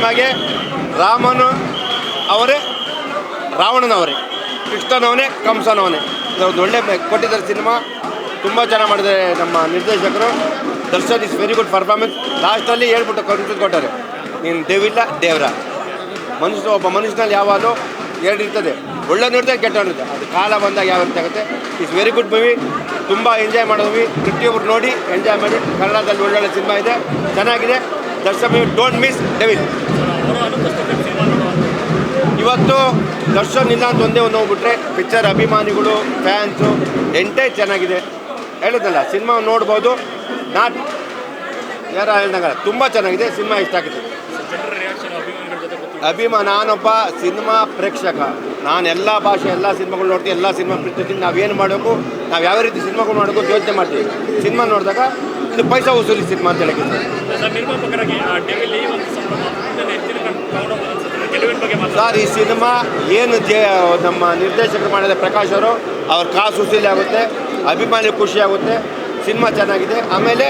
ಸಿನಿಮಾಗೆ ರಾಮನು ಅವರೇ, ರಾವಣನವರೇ, ಕೃಷ್ಣನವನೇ, ಕಂಸನವನೇ. ಒಂದು ಒಳ್ಳೆ ಕೊಟ್ಟಿದ್ದಾರೆ ಸಿನಿಮಾ. ತುಂಬ ಚೆನ್ನಾಗಿ ಮಾಡಿದ್ದಾರೆ ನಮ್ಮ ನಿರ್ದೇಶಕರು. Darshan is very good performance ಲಾಸ್ಟಲ್ಲಿ ಹೇಳ್ಬಿಟ್ಟು ಕನ್ಫ್ಯೂಸ್ ಕೊಟ್ಟಾರೆ ನೀನು ದೇವಿಲ್ಲ, ದೇವರ. ಮನುಷ್ಯ, ಒಬ್ಬ ಮನುಷ್ಯನಲ್ಲಿ ಯಾವಾಗಲೂ ಎರಡು ಇರ್ತದೆ. ಒಳ್ಳೆ ನೋಡಿದ್ರೆ ಕೆಟ್ಟ ಅದು ಕಾಲ ಬಂದಾಗ ಯಾವ ರೀತಿ ಆಗುತ್ತೆ. ಇಟ್ಸ್ ವೆರಿ ಗುಡ್ ಮೂವಿ ತುಂಬ ಎಂಜಾಯ್ ಮಾಡೋ ಮೂವಿ ಪ್ರತಿಯೊಬ್ಬರು ನೋಡಿ ಎಂಜಾಯ್ ಮಾಡಿ. ಕನ್ನಡದಲ್ಲಿ ಒಳ್ಳೊಳ್ಳೆ ಸಿನಿಮಾ ಇದೆ. ಚೆನ್ನಾಗಿದೆ. ದರ್ಶನ್ ಡೋಂಟ್ ಮಿಸ್ ಡೆವಿಲ್ ಇವತ್ತು ದರ್ಶನ್ ಅಂತ ಒಂದೇ ಒಂದು ಹೋಗ್ಬಿಟ್ರೆ ಪಿಕ್ಚರ್ ಅಭಿಮಾನಿಗಳು ಫ್ಯಾನ್ಸು ಎಂಟೇ ಚೆನ್ನಾಗಿದೆ. ಹೇಳಿದ್ನಲ್ಲ ಸಿನಿಮಾ ನೋಡ್ಬೋದು. ನಾಟ್ ಯಾರ ಹೇಳ್ದಂಗಲ್ಲ, ತುಂಬ ಚೆನ್ನಾಗಿದೆ ಸಿನಿಮಾ ಇಷ್ಟ ಆಗಿದೆ. ಅಭಿಮಾನ, ನಾನೊಬ್ಬ ಸಿನಿಮಾ ಪ್ರೇಕ್ಷಕ. ನಾನು ಎಲ್ಲ ಭಾಷೆ, ಎಲ್ಲ ಸಿನಿಮಾಗಳು ನೋಡ್ತೀನಿ, ಎಲ್ಲ ಸಿನಿಮಾ ಪ್ರೀತಿಸ್ತೀನಿ ನಾವೇನು ಮಾಡಬೇಕು? ನಾವು ಯಾವ ರೀತಿ ಸಿನಿಮಾಗಳು ಮಾಡಬೇಕು ಯೋಚನೆ ಮಾಡ್ತೀವಿ. ಸಿನಿಮಾ ನೋಡಿದಾಗ ಇದು ಪೈಸಾ ವಸೂಲಿ ಸಿನಿಮಾ ಅಂತ ಹೇಳಿಕ್ಕೆ ಸರ್ ಈ ಒಂದು ಸಿನಿಮಾ ಏನು ನಮ್ಮ ನಿರ್ದೇಶಕರು ಮಾಡಿದ ಪ್ರಕಾಶ್ ಅವರು ಅವ್ರ ಕಾಸು ವಸೂಲಿ ಆಗುತ್ತೆ ಅಭಿಮಾನಿ ಖುಷಿ ಆಗುತ್ತೆ ಸಿನಿಮಾ ಚೆನ್ನಾಗಿದೆ. ಆಮೇಲೆ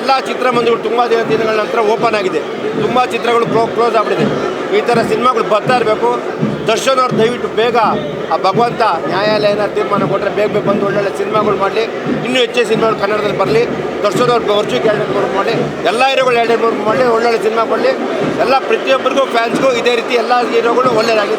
ಎಲ್ಲ ಚಿತ್ರಮಂದಿರಗಳು ತುಂಬ ದಿನ ದಿನಗಳ ನಂತರ ಓಪನ್ ಆಗಿದೆ. ತುಂಬ ಚಿತ್ರಗಳು ಕ್ಲೋ ಕ್ಲೋಸ್ ಆಗ್ಬಿಟ್ಟಿದೆ. ಈ ಥರ ಸಿನಿಮಾಗಳು ಬರ್ತಾ ಇರಬೇಕು. ದರ್ಶನ್ ಅವ್ರು ದಯವಿಟ್ಟು ಬೇಗ ಆ ಭಗವಂತ ನ್ಯಾಯಾಲಯನ ತೀರ್ಮಾನ ಕೊಟ್ಟರೆ ಬೇಗ ಬೇಗ ಬಂದು ಒಳ್ಳೊಳ್ಳೆ ಸಿನಿಮಾಗಳು ಮಾಡಲಿ. ಇನ್ನೂ ಹೆಚ್ಚು ಸಿನಿಮಾಗಳು ಕನ್ನಡದಲ್ಲಿ ಬರಲಿ. ಅವ್ರು ವರ್ಷಕ್ಕೆ ಎರಡು ಮೂರು ಮಾಡಿ, ಎಲ್ಲ ಹೀರೋಗಳು ಎರಡು ಮೂರು ಮಾಡಿ, ಒಳ್ಳೊಳ್ಳೆ ಸಿನಿಮಾ ಕೊಡಲಿ. ಎಲ್ಲ ಪ್ರತಿಯೊಬ್ಬರಿಗೂ ಫ್ಯಾನ್ಸ್ಗೂ ಇದೇ ರೀತಿ ಎಲ್ಲ ಹೀರೋಗಳು ಒಳ್ಳೆಯದಾಗಿ